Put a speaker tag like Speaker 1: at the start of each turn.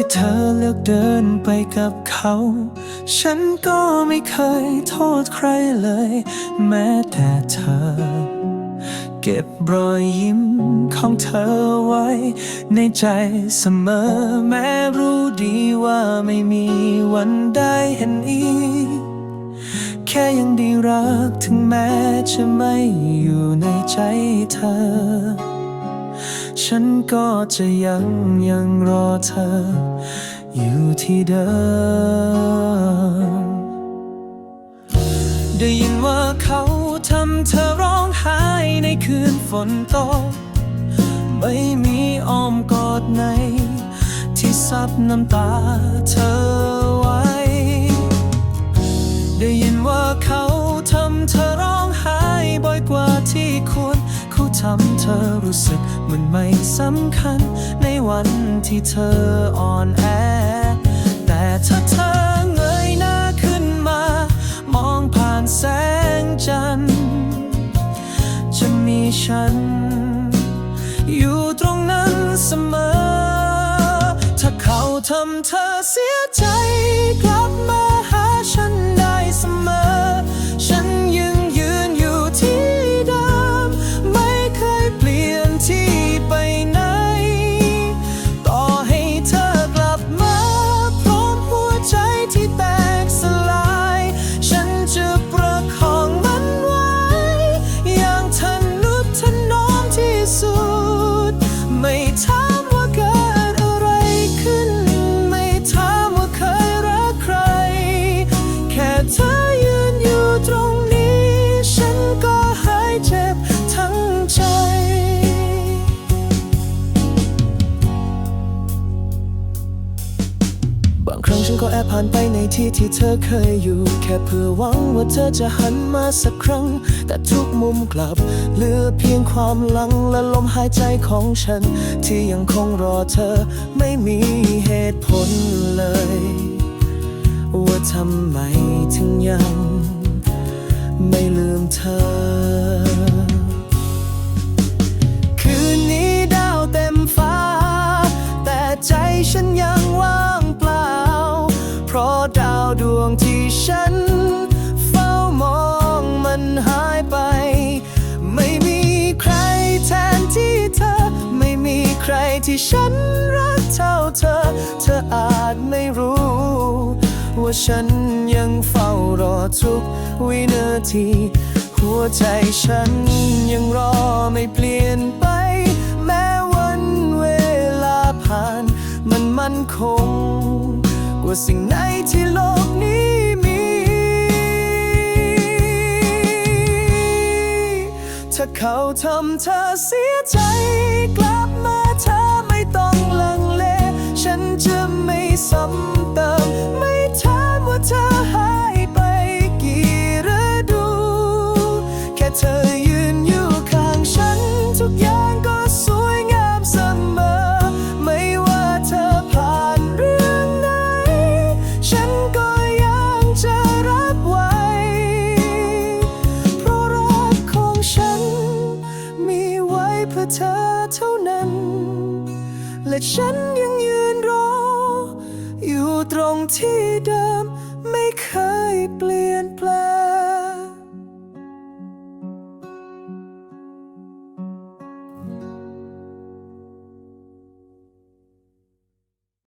Speaker 1: ที่เธอเลือกเดินไปกับเขา ฉันก็ไม่เคยโทษใครเลย แม้แต่เธอ เก็บรอยยิ้มของเธอไว้ ในใจเสมอ แม้รู้ดีว่าไม่มีวันได้เห็นอีก แค่ยังได้รักถึงแม้จะไม่อยู่ในใจเธอ ฉันก็จะยังยังรอเธอ อยู่ที่เดิม ได้ยินว่าเขาทำเธอร้องไห้ในคืนฝนตก ไม่มีอ้อมกอดไหน ที่ซับน้ำตาเธอไว้ ได้ยินว่าเขาทำเธอร้องไห้บ่อยกว่าที่ควร ทำเธอรู้สึกเหมือนไม่สำคัญ ในวันที่เธออ่อนแอ แต่ถ้าเธอเงยหน้าขึ้นมา มองผ่านแสงจันทร์จะมีฉัน อยู่ตรงนั้นเสมอ ถ้าเขาทำเธอเสียใจกลับมาางครั้งฉันก็แอบผ่านไปในที่ที่เธอเคยอยู่ แค่เพื่อหวังว่าเธอจะหันมาสักครั้ง แต่ทุกมุมกลับเหลือเพียงความหลังและลมหายใจของฉัน ที่ยังคงรอเธอไม่มีเหตุผลเลยาะดาวดวงที่ฉัน เฝ้ามองมันหายไป ไม่มีใครแทนที่เธอ ไม่มีใครที่ฉันรักเท่าเธอ เธออาจไม่รู้ ว่าฉันยังเฝ้ารอทุกวินาที หัวใจฉันยังรอไม่เปลี่ยนไป แม้วันเวลาผ่าน มันมั่นคงกว่าสิ่งไหนที่ เขาทำเธอเสียใจ แต่ฉันยังยืนรอ อยู่ตรงที่เดิมไม่เคยเปลี่ยน